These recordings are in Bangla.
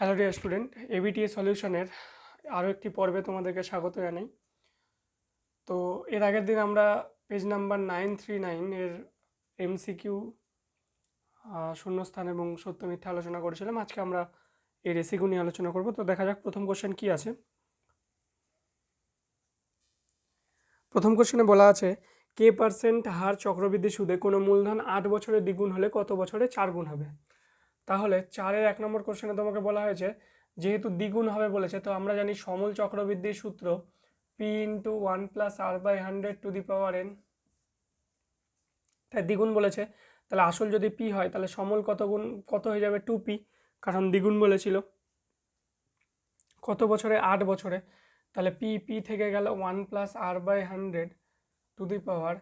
হ্যালো ডিয়ার স্টুডেন্ট এবিটিএ সলিউশনের আরও একটি পর্বে তোমাদেরকে স্বাগত জানাই। তো এর আগের দিন আমরা page number nine three nine এর এমসিকিউ শূন্যস্থান এবং সত্য মিথ্যা আলোচনা করেছিলাম। আজকে আমরা এই রেসিকু নিয়ে আলোচনা করব। তো দেখা যাক প্রথম কোশ্চেন কি আছে। প্রথম কোশ্চেনে বলা আছে, কে পার্সেন্ট হার চক্রবৃদ্ধি সুদে কোনো মূলধন আট বছরে দ্বিগুণ হলে কত বছরে চার গুণ হবে? তাহলে চারের এক নম্বর কোশ্চেনে তোমাকে বলা হয়েছে, যেহেতু দ্বিগুণ হবে বলেছে, তো আমরা জানি সমল চক্রবৃদ্ধির সূত্র P into one plus R by hundred to the power N তাই দ্বিগুণ বলেছে, তাহলে আসল যদি পি হয়, তাহলে সমল কত গুণ, কত হয়ে যাবে টু পি কারণ দ্বিগুণ বলেছিল। কত বছরে? আট বছরে। তাহলে পি পি থেকে গেল one plus R by hundred to the power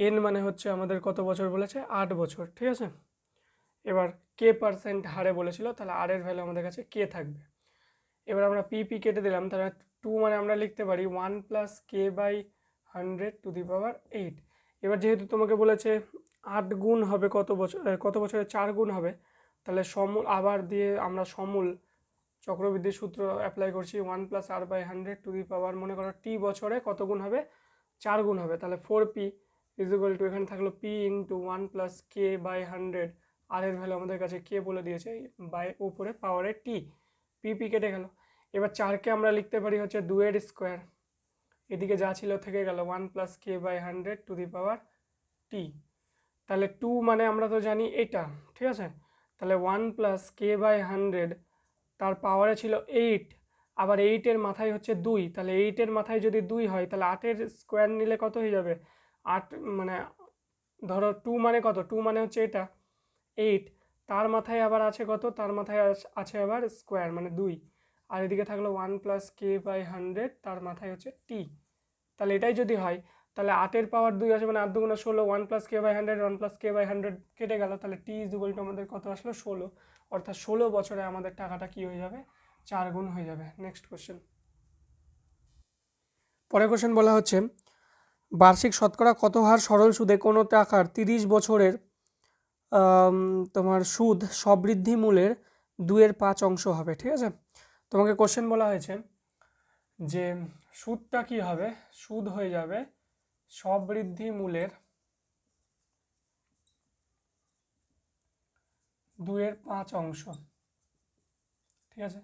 N মানে হচ্ছে আমাদের কত বছর বলেছে? আট বছর। ঠিক আছে? এবার কে পার্সেন্ট হারে বলেছিল, তাহলে আর এর ভ্যালু আমাদের কাছে কে থাকবে। এবার আমরা পি পি কেটে দিলাম, তাহলে টু মানে আমরা লিখতে পারি one plus K by hundred to the power eight এবার যেহেতু তোমাকে বলেছে আট গুণ হবে কত বছর কত বছরে চার গুণ হবে, তাহলে সমূল, আবার দিয়ে আমরা সমূল চক্রবৃদ্ধি সূত্র অ্যাপ্লাই করছি one plus R by hundred to the power মনে করো টি বছরে কত গুণ হবে? চার গুণ হবে, তাহলে ফোর পি ইজিক্যাল টু এখানে থাকল P into one plus K by hundred R এর ভ্যালু আমাদের কাছে কে বলে দিয়েছে? বাই উপরে পাওয়ারে টি। পি পি কেটে গেল। এবার চারকে আমরা লিখতে পারি হচ্ছে দুয়ের স্কোয়ার। এদিকে যা ছিল থেকে গেল। One plus K by hundred to the power T. তাহলে টু মানে আমরা তো জানি এটা, ঠিক আছে? তাহলে one plus K by hundred, তার পাওয়ারে ছিল এইট। আবার এইটের মাথায় হচ্ছে দুই। তাহলে এইটের মাথায় যদি দুই হয়, তাহলে আটের স্কোয়ার নিলে কত হয়ে যাবে? আট মানে ধরো টু মানে কত? টু মানে হচ্ছে এটা। এইট। তার মাথায় আবার আছে কত? তার মাথায় আছে আবার স্কোয়ার মানে দুই। আর এদিকে থাকল one plus K by hundred, তার মাথায় হচ্ছে টি। তাহলে এটাই যদি হয়, তাহলে আটের পাওয়ার দুই আছে মানে আট দুগুণ ষোলো, one plus K by hundred, one plus K by hundred কেটে গেল, তাহলে টি ইজ টু আমাদের কত আসলো? ষোলো। অর্থাৎ ষোলো বছরে আমাদের টাকাটা কি হয়ে যাবে? চার গুণ হয়ে যাবে। নেক্সট কোশ্চেন পরের কোশ্চেন বলা হচ্ছে, বার্ষিক শতকরা কত হার সরল সুদে কোনো টাকার তিরিশ বছরের তোমার সুদ সবৃদ্ধি মূলের দুয়ের পাঁচ অংশ হবে, ঠিক আছে? তোমাকে কোশ্চেন বলা হয়েছে যে সুদটা কি হবে? সুদ হয়ে যাবে সবৃদ্ধি মূলের দুয়ের পাঁচ অংশ, ঠিক আছে?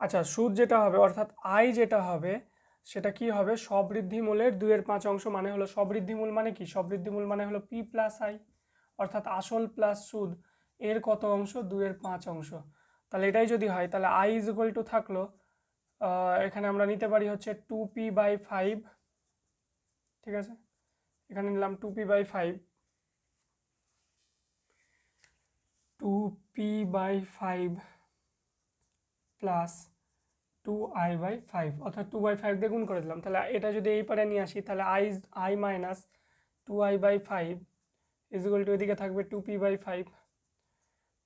আচ্ছা সুদ যেটা হবে, অর্থাৎ আয় যেটা হবে, সেটা কি হবে? সবৃদ্ধি মূলের দুয়ের পাঁচ অংশ মানে হলো সবৃদ্ধি মূল মানে কি? সবৃদ্ধি মূল মানে হলো পি প্লাস আই। অর্থাৎ আসল প্লাস সুদ, এর কত অংশ? দুয়ের পাঁচ অংশ। তাহলে এটাই যদি হয়, তাহলে আই ইজ ইকুয়াল টু থাকল এখানে আমরা নিতে পারি হচ্ছে টু পি বাই ফাইভ ঠিক আছে? এখানে নিলাম two P by five two P by five plus two I by five অর্থাৎ টু বাই ফাইভ দিয়ে গুণ করে দিলাম। তাহলে এটা যদি এই পারে নিয়ে আসি, তাহলে I I minus two I by five equal to এদিকে থাকবে টু পি বাই ফাইভ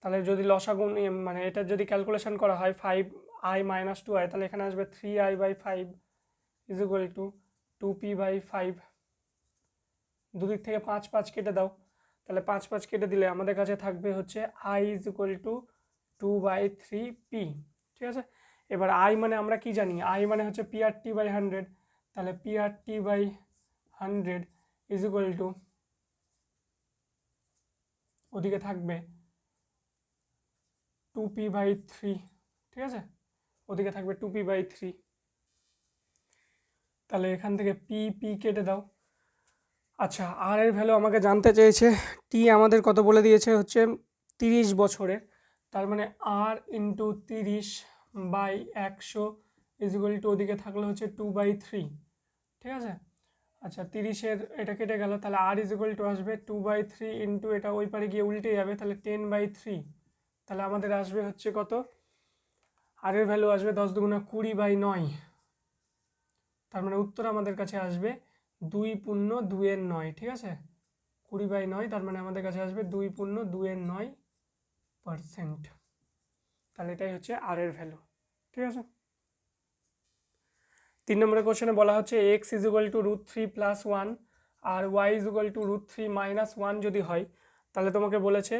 তাহলে যদি লসাগুণ মানে এটা যদি ক্যালকুলেশন করা হয় five I minus two I তাহলে এখানে আসবে three I by five equal to two P by five দুদিক থেকে পাঁচ পাঁচ কেটে দাও। তাহলে পাঁচ পাঁচ কেটে দিলে আমাদের কাছে থাকবে হচ্ছে I is equal to two by three P ঠিক আছে? এবার আই মানে আমরা কি জানি? আই মানে হচ্ছে P R T by hundred তাহলে P R T by hundred is equal to ওদিকে থাকবে টু পি বাই থ্রি ঠিক আছে? ওদিকে থাকবে টু পি বাই থ্রি তাহলে এখান থেকে পি পি কেটে দাও। আচ্ছা আর এর ভ্যালু আমাকে জানতে চেয়েছে টি আমাদের কত বলে দিয়েছে? হচ্ছে তিরিশ বছরে তার মানে আর ইন্টু তিরিশ বাই একশো ইজিক্যাল টু ওদিকে থাকলে হচ্ছে টু বাই থ্রি ঠিক আছে? আচ্ছা তিরিশের এটা কেটে গেল, তাহলে আর ইজিক্যাল টু আসবে টু বাই থ্রি ইন্টু এটা ওই পারে গিয়ে উল্টে যাবে, তাহলে টেন বাই থ্রি তাহলে আমাদের আসবে হচ্ছে কত? আর এর ভ্যালু আসবে দশ দুগুণা কুড়ি বাই নয়, তার মানে উত্তর আমাদের কাছে আসবে দুই পূর্ণ দুয়ের নয়, ঠিক আছে? কুড়ি বাই নয়, তার মানে আমাদের কাছে আসবে দুই পূর্ণ দুয়ের নয় পারসেন্ট তাহলে এটাই হচ্ছে আর এর ভ্যালু ঠিক আছে? তিন নম্বরের কোশ্চেনে বলা হচ্ছে X is equal to root three plus one R Y is equal to root three minus one যদি হয়, তাহলে তোমাকে বলেছে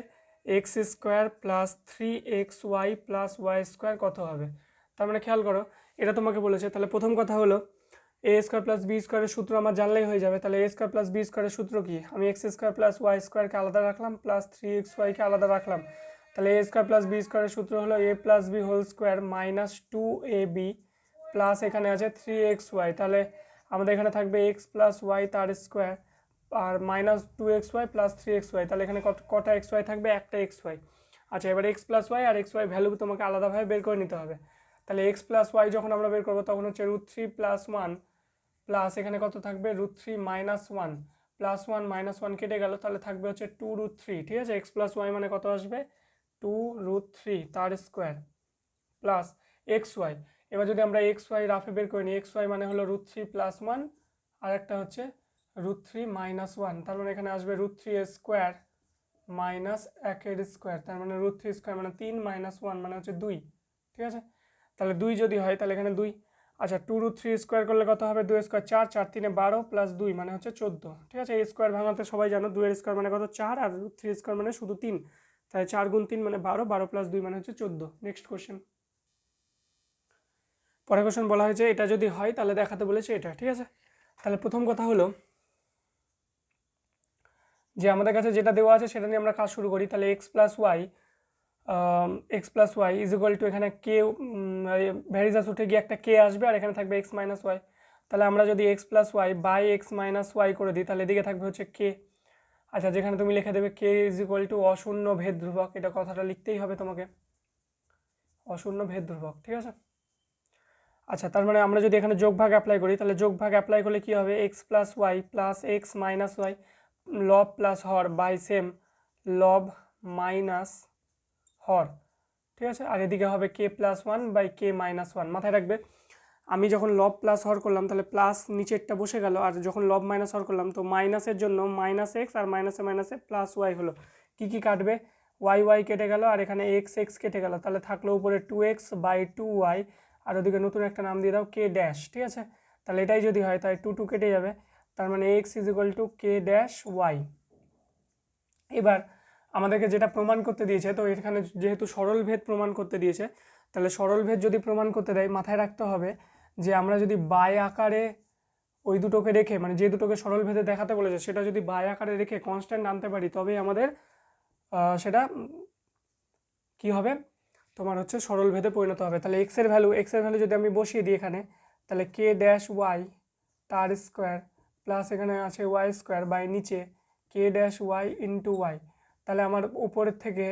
X square plus three X Y plus Y square কত হবে? তার মানে খেয়াল করো, এটা তোমাকে বলেছে। তাহলে প্রথম কথা হলো এ স্কোয়ার প্লাস বি স্কোয়ারের সূত্র আমার জানলেই হয়ে যাবে। তাহলে এ স্কোয়ার প্লাস বি স্কোয়ারের সূত্র কি? আমি এক্স স্কোয়ার প্লাস ওয়াই স্কোয়ারকে আলাদা রাখলাম প্লাস থ্রি এক্স ওয়াইকে আলাদা রাখলাম। তাহলে এ স্কোয়ার প্লাস বি স্কোয়ারের সূত্র হলো A plus B whole square minus two A B plus এখানে আছে থ্রি এক্স ওয়াই তাহলে আমাদের এখানে থাকবে এক্স প্লাস ওয়াই তার স্কোয়ার আর minus two X Y plus three X Y তাহলে এখানে কত, কটা এক্স ওয়াই থাকবে? একটা এক্স ওয়াই আচ্ছা এবার এক্স প্লাস ওয়াই আর এক্স ওয়াই ভ্যালু তোমাকে আলাদাভাবে বের করে নিতে হবে। তাহলে এক্স প্লাস ওয়াই যখন আমরা বের করব, তখন হচ্ছে root three plus one plus এখানে কত থাকবে? Root three minus one plus one minus one কেটে গেল, তাহলে থাকবে হচ্ছে টু রুট থ্রি ঠিক আছে? এক্স প্লাস ওয়াই মানে কত আসবে? টু রুট থ্রি তার স্কোয়ার প্লাস এক্স ওয়াই এবার যদি আমরা এক্স ওয়াই রাফে বের করে নিই এক্স ওয়াই মানে হলো রুট থ্রি প্লাস ওয়ান আর একটা হচ্ছে রুট থ্রি মাইনাস ওয়ান তার মানে এখানে আসবে রুট থ্রি স্কোয়ার মাইনাস একের স্কোয়ার তার মানে রুট থ্রি স্কোয়ার মানে তিন মাইনাস ওয়ান মানে হচ্ছে দুই। ঠিক আছে? তাহলে দুই যদি হয়, তাহলে এখানে দুই। আচ্ছা টু রুট থ্রি স্কোয়ার করলে কত হবে? দুই স্কোয়ার চার চার তিনে বারো প্লাস দুই মানে হচ্ছে চোদ্দ। ঠিক আছে? এই স্কোয়ার ভাঙাতে সবাই জানো, দুইয়ের স্কোয়ার মানে কত? চার, আর রুট থ্রি স্কোয়ার মানে শুধু তিন। তাহলে চার গুণ তিন মানে বারো বারো প্লাস দুই মানে হচ্ছে চোদ্দ। নেক্সট কোশ্চেন পরের কোশ্চেন বলা হয়েছে, এটা যদি হয়, তাহলে দেখাতে বলেছে এটা। ঠিক আছে? তাহলে প্রথম কথা হলো যে আমাদের কাছে যেটা দেওয়া আছে, সেটা নিয়ে আমরা কাজ শুরু করি। তাহলে X plus Y X plus Y is equal to এখানে কে ভ্যারিজাস উঠে গিয়ে একটা কে আসবে, আর এখানে থাকবে এক্স মাইনাস ওয়াই তাহলে আমরা যদি X plus Y by X minus Y করে দিই, তাহলে এদিকে থাকবে হচ্ছে কে আচ্ছা যেখানে তুমি লিখে দেবে কে ইজ ইকুয়াল টু অশূন্য ভেদ ধ্রুবক এটা কথাটা লিখতেই হবে তোমাকে। অশূন্য ভেদ ধ্রুবক ঠিক আছে? আচ্ছা তার মানে আমরা যদি এখানে যোগ ভাগ অ্যাপ্লাই করি, তাহলে যোগ ভাগ অ্যাপ্লাই করলে কী হবে? X plus Y plus X minus Y লব প্লাস হর বাই সেম লব মাইনাস হর। ঠিক আছে? আর এদিকে হবে K plus one by K minus one মাথায় রাখবে, আমি যখন লব প্লাস হর করলাম, তাহলে প্লাস নিচেরটা বসে গেল, আর যখন লব মাইনাস হর করলাম, তো মাইনাসের জন্য মাইনাস এক্স আর মাইনাসে মাইনাসে প্লাস ওয়াই হলো। কী কী কাটবে? ওয়াই ওয়াই কেটে গেল, আর এখানে এক্স এক্স কেটে গেল। তাহলে থাকল উপরে two X by two Y আর ওদিকে নতুন একটা নাম দিয়ে দাও কে ড্যাশ ঠিক আছে? তাহলে এটাই যদি হয় তাই টু টু কেটে যাবে। তার মানে X is equal to K dash Y এবার আমাদেরকে যেটা প্রমাণ করতে দিয়েছে, তো এখানে যেহেতু সরল ভেদ প্রমাণ করতে দিয়েছে, তাহলে সরল ভেদ যদি প্রমাণ করতে দেয়, মাথায় রাখতে হবে যে আমরা যদি বাই আকারে ওই দুটোকে রেখে মানে যে দুটোকে সরল ভেদে দেখাতে বলেছে, সেটা যদি বাই আকারে রেখে কনস্ট্যান্ট আনতে পারি, তবেই আমাদের সেটা কি হবে? তোমার হচ্ছে সরল ভেদে পরিণত হবে। তাহলে এক্সের ভ্যালু এক্সের ভ্যালু যদি আমি বসিয়ে দিই এখানে, তাহলে কে ড্যাশ ওয়াই তার স্কোয়ার প্লাস এখানে আছে ওয়াই স্কোয়ার বাই নিচে K dash Y into Y তাহলে আমার উপরের থেকে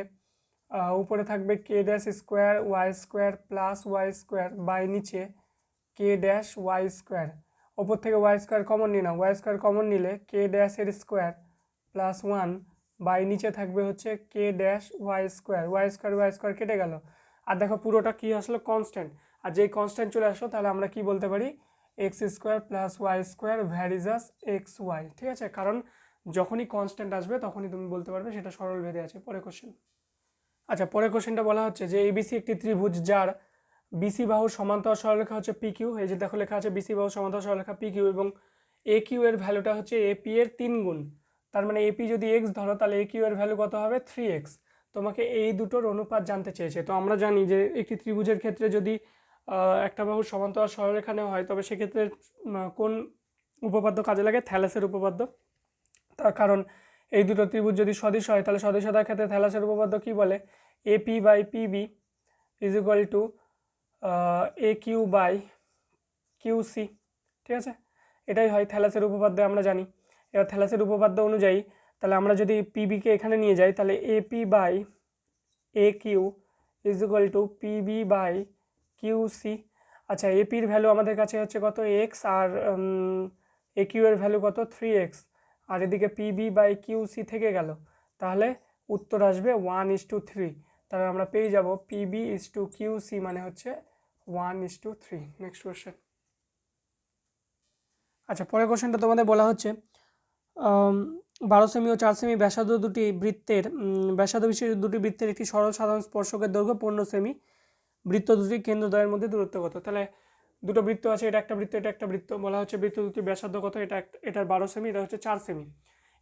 উপরে থাকবে K dash square Y square plus Y square by নিচে কে ড্যাশ ওয়াই স্কোয়ার ওপর থেকে ওয়াই স্কোয়ার কমন নিয়ে নাও। ওয়াই স্কোয়ার কমন নিলে কে ড্যাশের স্কোয়ার প্লাস ওয়ান বাই নিচে থাকবে হচ্ছে K dash Y square Y square Y square কেটে গেল। আর দেখো পুরোটা কী আসলো কনস্ট্যান্ট আর যেই কনস্ট্যান্ট চলে আসলো, তাহলে আমরা কি বলতে পারি? X square plus Y square varies as X Y ঠিক আছে? কারণ যখনই কনস্ট্যান্ট আসবে, তখনই তুমি বলতে পারবে সেটা সরল ভেদে আছে। পরে কোশ্চেন আচ্ছা পরে কোশ্চেনটা বলা হচ্ছে যে এবিসি একটি ত্রিভুজ যার বিসি বাহুর সমান্তর সরলরেখা হচ্ছে পি কিউ এই যে দেখো লেখা আছে বিসি বাহুর সমান্তর সরলরেখা পি কিউ এবং এ কিউ এর ভ্যালুটা হচ্ছে এপি এর তিন গুণ তার মানে এপি যদি এক্স ধরো, তাহলে এ কিউ এর ভ্যালু কত হবে? থ্রি এক্স তোমাকে এই দুটোর অনুপাত জানতে চেয়েছে। তো আমরা জানি যে একটি ত্রিভুজের ক্ষেত্রে যদি একটা বাহুর সমান্তরাল সরলরেখা নেওয়া হয়, তবে সেক্ষেত্রে কোন উপপাদ্য কাজে লাগে? থ্যালাসের উপপাদ্য। তার কারণ, এই দুটো ত্রিভুজ যদি সদৃশ হয়, তাহলে সদৃশতার ক্ষেত্রে থ্যালাসের উপপাদ্য কী বলে? A P by P B is equal to A Q by Q C ঠিক আছে? এটাই হয় থ্যালাসের উপপাদ্য, আমরা জানি। এবার থ্যালাসের উপপাদ্য অনুযায়ী তাহলে আমরা যদি পিবিকে এখানে নিয়ে যাই, তাহলে A P by A Q is equal to P B by Q C আচ্ছা এপির ভ্যালু আমাদের কাছে হচ্ছে কত? এক্স আর এ কিউ এর ভ্যালু কত? থ্রি এক্স আর এদিকে পিবি বাই কিউ সি থেকে গেল। তাহলে উত্তর আসবে ওয়ান ইস টু থ্রি তাহলে আমরা পেয়ে যাব P B is to Q C মানে হচ্ছে one is to three next question আচ্ছা পরের কোশ্চেনটা তোমাদের বলা হচ্ছে বারো সেমি ও চার সেমি ব্যাসার্ধ দুটি বৃত্তের ব্যাসার্ধ বিশেষ দুটি বৃত্তের একটি সরল সাধারণ স্পর্শকের দৈর্ঘ্য পনেরো সেমি। বৃত্ত দুটি কেন্দ্রদ্বয়ের মধ্যে দূরত্ব কত? তাহলে দুটো বৃত্ত আছে, এটা একটা বৃত্ত, এটা একটা বৃত্ত। বলা হচ্ছে বৃত্ত দুটি ব্যাসার্ধ কত? এটা এটার বারো সেমি, এটা হচ্ছে চার সেমি।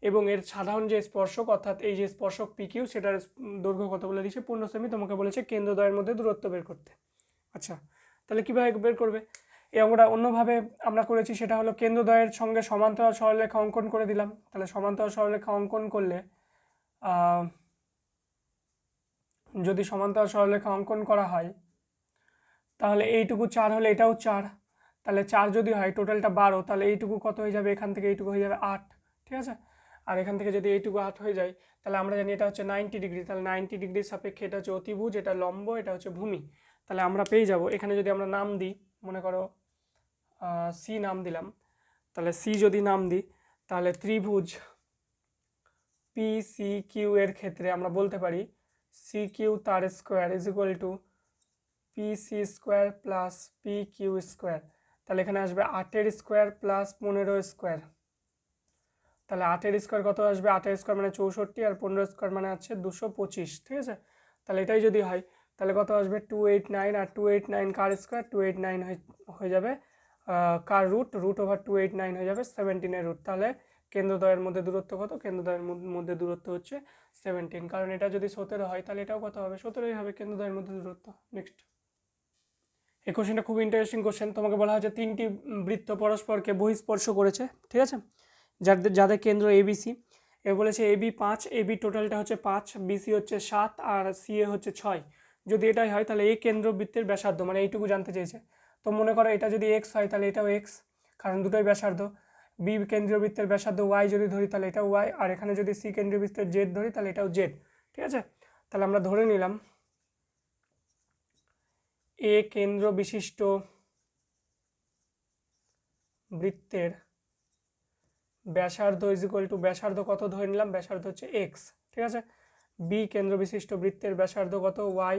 এবং এর সাধারণ যে স্পর্শক, অর্থাৎ এই যে স্পর্শক পিকিউ সেটার দৈর্ঘ্য কত বলে দিয়েছে? পূর্ণ সেমি। তোমাকে বলেছে কেন্দ্রদ্বয়ের মধ্যে দূরত্ব বের করতে। আচ্ছা তাহলে কীভাবে বের করবে? অঙ্কটা অন্যভাবে আমরা করেছি, সেটা হলো কেন্দ্রদ্বয়ের সঙ্গে সমান্তরাল সরলরেখা অঙ্কন করে দিলাম। তাহলে সমান্তরাল সরলরেখা অঙ্কন করলে যদি সমান্তরাল সরলরেখা অঙ্কন করা হয়, তাহলে এইটুকু চার হলে এটাও চার। তাহলে চার যদি হয়, টোটালটা বারো, তাহলে এইটুকু কত হয়ে যাবে? এখান থেকে এইটুকু হয়ে যাবে আট, ঠিক আছে? আর এখান থেকে যদি এইটুকু আট হয়ে যায়, তাহলে আমরা জানি এটা হচ্ছে নাইনটি ডিগ্রি। তাহলে নাইনটি ডিগ্রির সাপেক্ষে এটা হচ্ছে অতিভুজ, এটা লম্ব, এটা হচ্ছে ভূমি। তাহলে আমরা পেয়ে যাব। এখানে যদি আমরা নাম দিই, মনে করো সি নাম দিলাম। তাহলে সি যদি নাম দিই, তাহলে ত্রিভুজ পি সি কিউ এর ক্ষেত্রে আমরা বলতে পারি সি কিউ তার square is equal to P C square plus P Q square তাহলে এখানে আসবে আটের স্কোয়ার প্লাস পনেরো স্কোয়ার তাহলে আটের স্কোয়ার কত আসবে? আটের স্কোয়ার মানে চৌষট্টি আর পনেরো স্কোয়ার মানে আছে দুশো পঁচিশ, ঠিক আছে? তাহলে এটাই যদি হয়, তাহলে কত আসবে? টু এইট নাইন আর টু এইট নাইন কার স্কোয়ার টু এইট নাইন হয়ে যাবে কার root root over two eight nine হয়ে যাবে সেভেন্টিনের রুট তাহলে কেন্দ্রদ্বয়ের মধ্যে দূরত্ব কত? কেন্দ্রদ্বয়ের মধ্য- দূরত্ব হচ্ছে সেভেন্টিন কারণ এটা যদি সতেরো হয়, তাহলে এটাও কত হবে? সতেরোই হবে কেন্দ্রদ্বয়ের মধ্যে দূরত্ব। নেক্সট এই কোশ্চেনটা খুব ইন্টারেস্টিং কোশ্চেন তোমাকে বলা হয়েছে তিনটি বৃত্ত পরস্পরকে বহিঃস্পর্শ করেছে। ঠিক আছে? যাদের যাদের কেন্দ্র এবিসি এ বলেছে এবি পাঁচ এবি টোটালটা হচ্ছে পাঁচ বিসি হচ্ছে সাত, আর সিএ হচ্ছে ছয়। যদি এটাই হয়, তাহলে এই কেন্দ্র বৃত্তের ব্যাসার্ধ মানে এইটুকু জানতে চেয়েছে। তো মনে করো এটা যদি এক্স হয়, তাহলে এটাও এক্স কারণ দুটোই ব্যাসার্ধ। বি কেন্দ্রীয় বৃত্তের ব্যাসার্ধ ওয়াই যদি ধরি, তাহলে এটাও ওয়াই আর এখানে যদি সি কেন্দ্রীয় বৃত্তের জেড ধরি, তাহলে এটাও জেড ঠিক আছে? তাহলে আমরা ধরে নিলাম এ কেন্দ্র বিশিষ্ট বৃত্তের ব্যাসার্ধ ইজ ইকুয়াল টু ব্যাসার্ধ কত ধরে নিলাম? ব্যাসার্ধ হচ্ছে এক্স ঠিক আছে? বি কেন্দ্র বিশিষ্ট বৃত্তের ব্যাসার্ধ কত? ওয়াই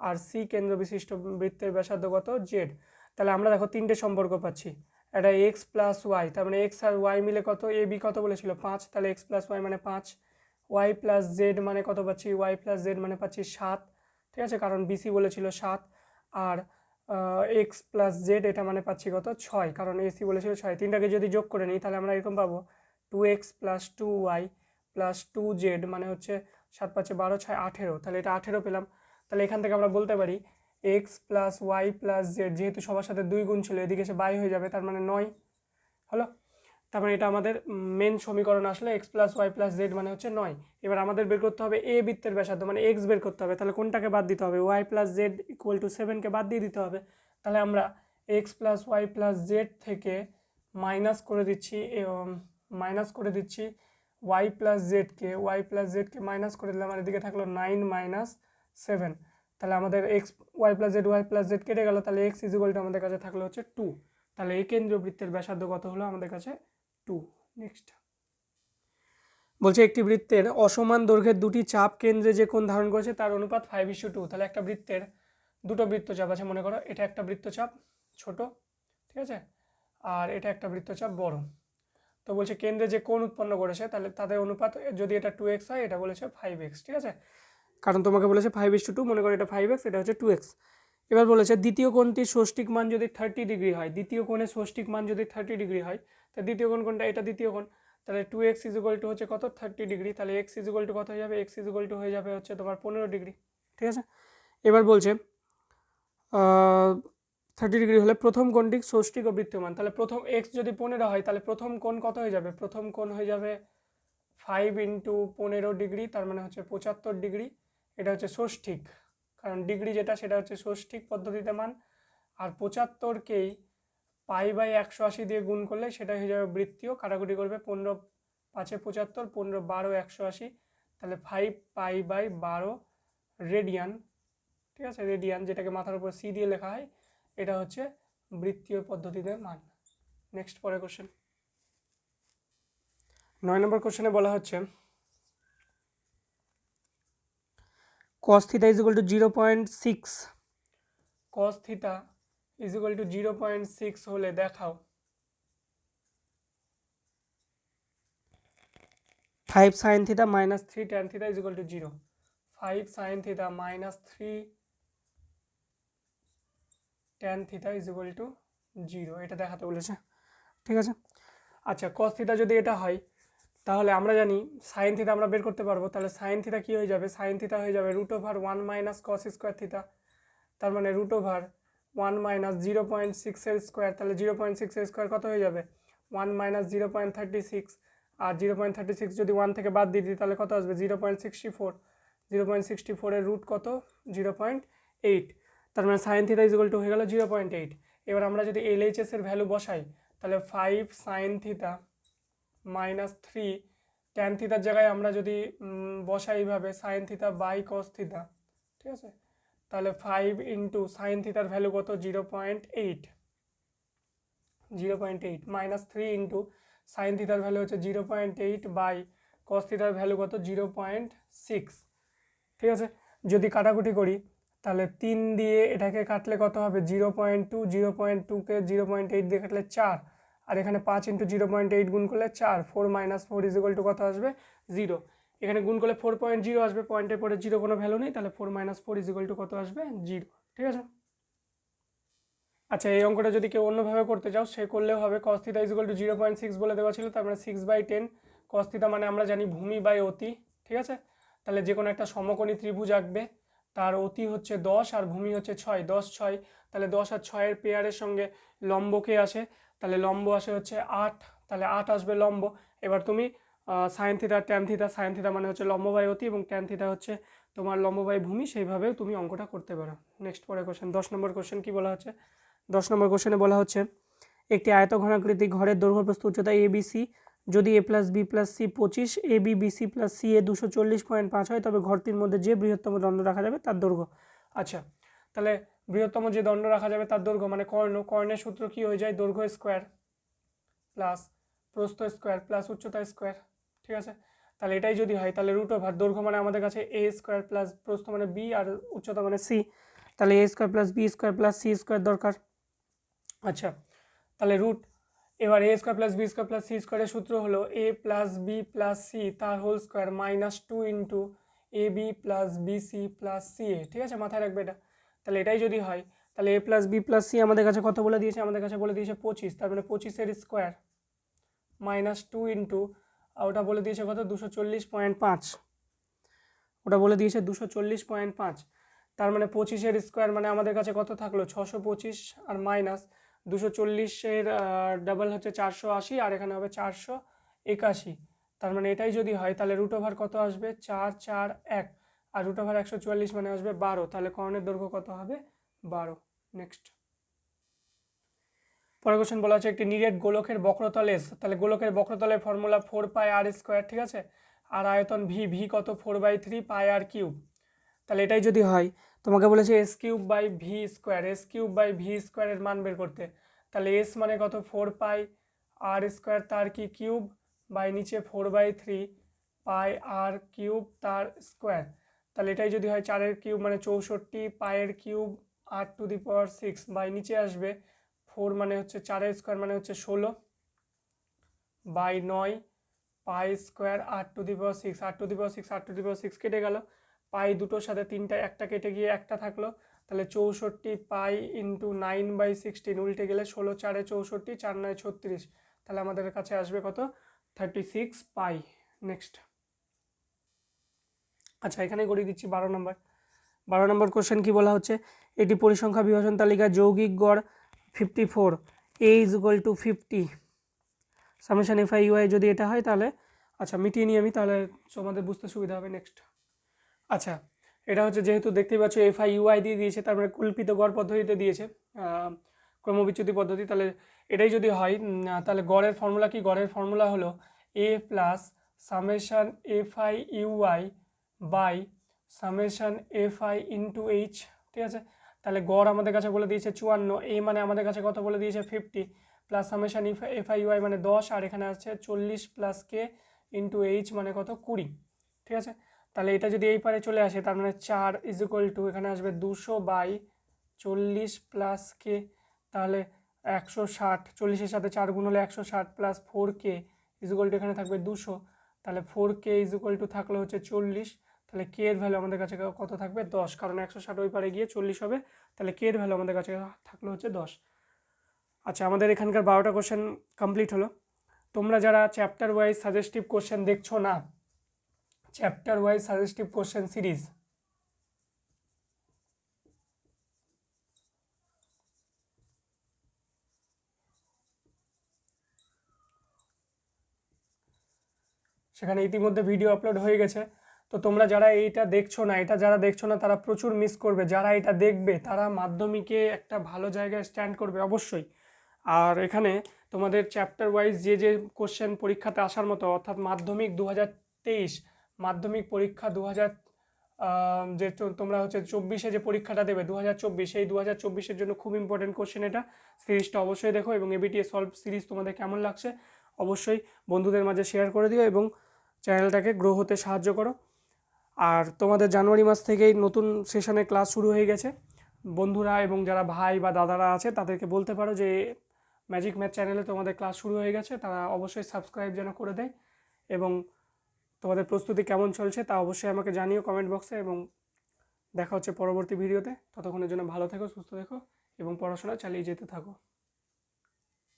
আর সি কেন্দ্র বিশিষ্ট বৃত্তের ব্যাসার্ধ কত? জেড তাহলে আমরা দেখো তিনটে সম্পর্ক পাচ্ছি। এটা এক্স প্লাস ওয়াই তার মানে এক্স আর ওয়াই মিলে কত? এ বি কত বলেছিল? পাঁচ। তাহলে এক্স প্লাস ওয়াই মানে পাঁচ। ওয়াই প্লাস জেড মানে কত পাচ্ছি? ওয়াই প্লাস জেড মানে পাচ্ছি সাত। ঠিক আছে? কারণ বিসি বলেছিল সাত। আর এক্স প্লাস জেড এটা মানে পাচ্ছি কত? ছয়। কারণ এসি বলেছিল ছয়। তিনটাকে যদি যোগ করে নিই, তাহলে আমরা এরকম পাবো two X plus two Y plus two Z মানে হচ্ছে সাত পাঁচে বারো, ছয় আঠেরো। তাহলে এটা আঠেরো পেলাম। তাহলে এখান থেকে আমরা বলতে পারি X plus Y plus Z যেহেতু সবার সাথে দুই গুণ ছিল, এদিকে সে বাই হয়ে যাবে, তার মানে নয়। হলো? তার মানে এটা আমাদের মেন সমীকরণ আসলে X plus Y plus Z মানে হচ্ছে নয়। এবার আমাদের বের করতে হবে এ বৃত্তের ব্যাসার্ধ মানে এক্স বের করতে হবে। তাহলে কোনটাকে বাদ দিতে হবে? Y plus Z equal to সেভেনকে বাদ দিয়ে দিতে হবে। তাহলে আমরা X plus Y plus Z থেকে মাইনাস করে দিচ্ছি মাইনাস করে দিচ্ছি ওয়াই প্লাস জেডকে ওয়াই প্লাস জেডকে মাইনাস করে দিলাম, আর এদিকে থাকল নাইন মাইনাস সেভেন তাহলে আমাদের X Y plus Z Y plus Z কেটে গেল, তাহলে এক্স ইজিকলটা আমাদের কাছে থাকলে হচ্ছে টু তাহলে এই কেন্দ্রীয় বৃত্তের ব্যাসার্ধ কত হলো আমাদের কাছে টু নেক্সট বলছে একটি বৃত্তের অসমান দৈর্ঘ্যের দুটি চাপ কেন্দ্রে যে কোণ ধারণ করেছে তার অনুপাত ফাইভ ইস্যু টু তাহলে একটা বৃত্তের দুটো বৃত্তচাপ আছে, মনে করো, এটা একটা বৃত্তচাপ ছোট, ঠিক আছে? আর এটা একটা বৃত্তচাপ বড়। তো বলছে কেন্দ্রে যে কোণ উৎপন্ন করেছে, তাহলে তাদের অনুপাত যদি এটা টু এক্স হয়, এটা বলেছে ফাইভ এক্স ঠিক আছে? কারণ তোমাকে বলেছে ফাইভ ইস টু টু মনে করো এটা ফাইভ এক্স এটা হচ্ছে টু এক্স এবার বলেছে দ্বিতীয় কোণটির ষষ্ঠিক মান যদি থার্টি ডিগ্রি হয়, দ্বিতীয় কোণের ষষ্ঠিক মান যদি থার্টি ডিগ্রি হয়, তা দ্বিতীয় কোণ কোনটা? এটা দ্বিতীয় কোণ। তাহলে টু এক্স ইজিকল টু হচ্ছে কত? থার্টি ডিগ্রি তাহলে এক্স ইজিকল টু কত হয়ে যাবে? এক্স ইজিকল টু হয়ে যাবে হচ্ছে তোমার পনেরো ডিগ্রি ঠিক আছে? এবার বলছে থার্টি ডিগ্রি হলে প্রথম কোণটি ষষ্ঠিক ও বৃত্তমান তাহলে প্রথম এক্স যদি পনেরো হয়, তাহলে প্রথম কোণ কত হয়ে যাবে? প্রথম কোণ হয়ে যাবে ফাইভ ইন্টু পনেরো ডিগ্রি তার মানে হচ্ছে পঁচাত্তর ডিগ্রি এটা হচ্ছে ষষ্ঠিক কারণ ডিগ্রি যেটা, সেটা হচ্ছে ষষ্ঠিক পদ্ধতিতে মান। আর পঁচাত্তরকেই পাই বাই একশো আশি দিয়ে গুণ করলে সেটা হয়ে যাবে বৃত্তীয়। কাটাকুটি করবে পনেরো পাঁচে পঁচাত্তর, পনেরো বারো একশো আশি। তাহলে ফাইভ পাই বাই বারো রেডিয়ান ঠিক আছে? রেডিয়ান যেটাকে মাথার উপর সি দিয়ে লেখা হয়, এটা হচ্ছে বৃত্তীয় পদ্ধতিতে মান। নেক্সট পরের কোশ্চেন নয় নম্বর কোশ্চেনে বলা হচ্ছে cos theta is equal to 0.6 cos theta is equal to 0.6 হলে দেখাও 5 sin theta minus 3 tan theta is equal to 0 5 sin theta minus 3 tan theta is equal to 0 এটা দেখাতে বলেছে ঠিক আছে আচ্ছা cos theta যদি এটা হয় তাহলে আমরা জানি সাইন থিতা আমরা বের করতে পারব। তাহলে সাইন থিতা কী হয়ে যাবে? সাইন থিতা হয়ে যাবে root over one minus cos square theta তার মানে root over one minus zero point সিক্সের স্কোয়ার তাহলে জিরো পয়েন্ট সিক্সের স্কোয়ার কত হয়ে যাবে? One minus zero point thirty six আর জিরো পয়েন্ট থার্টি সিক্স যদি ওয়ান থেকে বাদ দিয়ে দিই, তাহলে কত আসবে? Zero point sixty four zero point sixty ফোরের রুট কত? জিরো পয়েন্ট এইট তার মানে সাইন থিতা ইজিক্যাল টু হয়ে গেল জিরো পয়েন্ট এইট এবার আমরা যদি এল এইচ এর ভ্যালু বসাই, তাহলে five sine theta minus three tan থিতার জায়গায় আমরা যদি উম, বসাই এইভাবে সাইন থিতা বাই কস থিতা ঠিক আছে? তাহলে ফাইভ ইন্টু সাইন থিতার ভ্যালু কত? Zero point eight zero point eight minus three into sine থিতার value হচ্ছে zero point eight by cos থিতার value কত? জিরো পয়েন্ট সিক্স ঠিক আছে? যদি কাটাকুটি করি তাহলে তিন দিয়ে এটাকে কাটলে কত হবে? Zero point two zero point টুকে জিরো পয়েন্ট এইট দিয়ে কাটলে চার। আর এখানে পাঁচ ইন্টু জিরো পয়েন্ট এইট গুণ করলে চার four minus four equal to কত আসবে? জিরো এখানে গুণ করলে ফোর পয়েন্ট জিরো আসবে পয়েন্টের পরে জিরো কোনো ভ্যালু নেই, তাহলে four minus four equal to কত আসবে? জিরো ঠিক আছে? আচ্ছা এই অঙ্কটা যদি কেউ অন্যভাবে করতে চাও, সে করলেও হবে। Cos theta equal to zero point six বলে দেওয়া ছিল, তার মানে six by ten cos theta মানে আমরা জানি ভূমি বাই অতি। ঠিক আছে? তাহলে যে কোনো একটা সমকোণী ত্রিভুজ আঁকবে। তার অতি হচ্ছে দশ আর ভূমি হচ্ছে ছয়। দশ, ছয়। তাহলে দশ আর ছয়ের পেয়ারের সঙ্গে লম্বকে আসে। তাহলে লম্ব আসে হচ্ছে আট, তাহলে আট আসবে লম্ব। এবার তুমি sine theta tan theta sine theta মানে হচ্ছে লম্ব বাই অতি এবং ট্যান থিতা হচ্ছে তোমার লম্ব বাই ভূমি, সেইভাবেও তুমি অঙ্কটা করতে পারো। নেক্সট পরে কোশ্চেন দশ নম্বর কোশ্চেন কি বলা হচ্ছে? দশ নম্বর কোশ্চেনে বলা হচ্ছে, একটি আয়তঘনাকৃতি ঘরের দৈর্ঘ্য প্রস্থ উচ্চতা এ বি সি যদি A plus B plus C পঁচিশ A B B C plus C A দুশো চল্লিশ পয়েন্ট পাঁচ হয়, তবে ঘরটির মধ্যে যে বৃহত্তম দণ্ড রাখা যাবে তার দৈর্ঘ্য। আচ্ছা তাহলে বৃহত্তম যে দণ্ড রাখা যাবে তার দৈর্ঘ্য মানে কর্ণ, কর্ণের সূত্র কি হয়ে যায়? দৈর্ঘ্য স্কোয়ার প্লাস প্রস্থ স্কোয়ার প্লাস উচ্চতা স্কোয়ার ঠিক আছে? তাহলে এটাই যদি হয়, তাহলে রুট ওভার দৈর্ঘ্য মানে আমাদের কাছে এ স্কোয়ার প্লাস প্রস্থ মানে বি আর উচ্চতা মানে সি তাহলে A square plus B square plus C square দরকার। আচ্ছা তাহলে রুট এবার A square plus B square plus C স্কোয়ারের সূত্র হলো A plus B plus C তার whole square minus two into A B plus B C plus C A ঠিক আছে? মাথায় রাখবে এটা। তাহলে এটাই যদি হয়, তাহলে A plus B plus C আমাদের কাছে কত বলে দিয়েছে? আমাদের কাছে বলে দিয়েছে পঁচিশ, তার মানে পঁচিশের স্কোয়ার মাইনাস টু ইন্টু ওটা বলে দিয়েছে কত? দুশো চল্লিশ পয়েন্ট পাঁচ। ওটা বলে দিয়েছে দুশো চল্লিশ পয়েন্ট পাঁচ। তার মানে পঁচিশের স্কোয়ার মানে আমাদের কাছে কত থাকল? ছশো পঁচিশ, আর মাইনাস দুশো চল্লিশের ডাবল হচ্ছে চারশো আশি, আর এখানে হবে চারশো একাশি। তার মানে এটাই যদি হয়, তাহলে রুট ওভার কত আসবে? চার চার, এক। আর রুট ওভার একশো চুয়াল্লিশ মানে আসবে বারো। তাহলে কর্ণের দৈর্ঘ্য কত হবে? বারো। নেক্সট পরের কোশ্চেন বলা হচ্ছে একটি নিরেট গোলকের বক্রতল এস তাহলে গোলকের বক্রতলের formula four pi R square ঠিক আছে? আর আয়তন ভি ভি কত? Four by three pi R cube তাহলে এটাই যদি হয়, তোমাকে বলেছে S cube by V square S cube by V স্কোয়ারের মান বের করতে। তাহলে এস মানে কত? ফোর পাই আর স্কোয়ার তার কি কিউব বাই নিচে four by three pi R cube তার স্কোয়ার তাহলে এটাই যদি হয় চারের কিউব মানে চৌষট্টি, পায়ের কিউব আট to the power six, by নিচে আসবে ফোর মানে হচ্ছে চারের স্কোয়ার মানে হচ্ছে ষোলো, বাই নয়, পাই স্কোয়ার আট টু দি পাওয়ার সিক্স আট টু দি পাওয়ার সিক্স আট টু দি পাওয়ার সিক্স কেটে গেল, পাই দুটোর সাথে তিনটা, একটা কেটে গিয়ে একটা থাকল, তাহলে চৌষট্টি pi into nine by sixteen উল্টে গেলে ষোলো, চারে চৌষট্টি, চার নয় ছত্রিশ, তাহলে আমাদের কাছে আসবে কত? Thirty six pi, next. আচ্ছা এখানে করিয়ে দিচ্ছি বারো নম্বর। বারো নম্বর কোশ্চেন কি বলা হচ্ছে? এটি পরিসংখ্যা বিভাজন তালিকা যৌগিক গড় fifty four A is equal to fifty summation F I U I যদি এটা হয় তাহলে আচ্ছা মিটিয়ে নিই আমি, তাহলে তোমাদের বুঝতে সুবিধা হবে নেক্সট আচ্ছা এটা হচ্ছে যেহেতু দেখতেই পাচ্ছ এফ আই ইউআই দিয়ে দিয়েছে, তারপরে কল্পিত গড় পদ্ধতিতে দিয়েছে ক্রমবিচ্যুতি পদ্ধতি, তাহলে এটাই যদি হয় তাহলে গড়ের ফর্মুলা কি? গড়ের ফর্মুলা হলো A plus summation F I U I by summation F I into H ঠিক আছে? তাহলে গড় আমাদের কাছে বলে দিয়েছে চুয়ান্ন এ মানে আমাদের কাছে কত বলে দিয়েছে? Fifty plus summation F F I Y মানে দশ, আর এখানে আছে চল্লিশ প্লাস কে ইন্টু এইচ মানে কত? কুড়ি, ঠিক আছে? তাহলে এটা যদি এই পারে চলে আসে, তার মানে চার ইজ টু এখানে আসবে দুশো বাই চল্লিশ প্লাস কে তাহলে একশো ষাট, চল্লিশের সাথে চার গুণ হলে একশো ষাট plus four K is to এখানে থাকবে দুশো, তাহলে ফোর কে ইজ টু থাকলে হচ্ছে চল্লিশ তাহলে কে এর ভ্যালু আমাদের কাছে কত থাকবে? দশ। কারণ একশো ষাট ওই পারে গিয়ে চল্লিশ হবে। তাহলে কে এর ভ্যালু আমাদের কাছে থাকল হচ্ছে দশ। আচ্ছা আমাদের এখানকার বারোটা কোশ্চেন কমপ্লিট হলো। তোমরা যারা চ্যাপ্টার ওয়াইজ সাজেস্টিভ কোশ্চেন দেখছ না chapter wise suggestive question series সেখানে ইতিমধ্যে ভিডিও আপলোড হয়ে গেছে। তো তোমরা যারা এইটা দেখছ না, এটা যারা দেখছ না, তারা প্রচুর মিস করবে। যারা এটা দেখবে, তারা মাধ্যমিকে একটা ভালো জায়গায় স্ট্যান্ড করবে অবশ্যই। আর এখানে তোমাদের চ্যাপ্টার ওয়াইজ যে যে কোশ্চেন পরীক্ষাতে আসার মতো, অর্থাৎ মাধ্যমিক দু হাজার তেইশ, মাধ্যমিক পরীক্ষা দু হাজার যে তোমরা হচ্ছে চব্বিশে যে পরীক্ষাটা দেবে দু হাজার চব্বিশ এই দু হাজার চব্বিশের জন্য খুব ইম্পর্টেন্ট কোশ্চেন এটা। সিরিজটা অবশ্যই দেখো এবং এবিটিএ সলভ সিরিজ তোমাদের কেমন লাগছে, অবশ্যই বন্ধুদের মাঝে শেয়ার করে দিও এবং চ্যানেলটাকে গ্রো হতে সাহায্য করো। আর তোমাদের জানুয়ারি মাস থেকেই নতুন সেশনে ক্লাস শুরু হয়ে গেছে। বন্ধুরা এবং যারা ভাই বা দাদারা আছে, তাদেরকে বলতে পারো যে ম্যাজিক ম্যাথ চ্যানেলে তোমাদের ক্লাস শুরু হয়ে গেছে, তারা অবশ্যই সাবস্ক্রাইব যেন করে দেয় এবং তোমাদের প্রস্তুতি কেমন চলছে তা অবশ্যই আমাকে জানিও কমেন্ট বক্সে এবং দেখা হচ্ছে পরবর্তী ভিডিওতে ততক্ষণের জন্য ভালো থেকো, সুস্থ থেকো এবং পড়াশোনা চালিয়ে যেতে থাকো।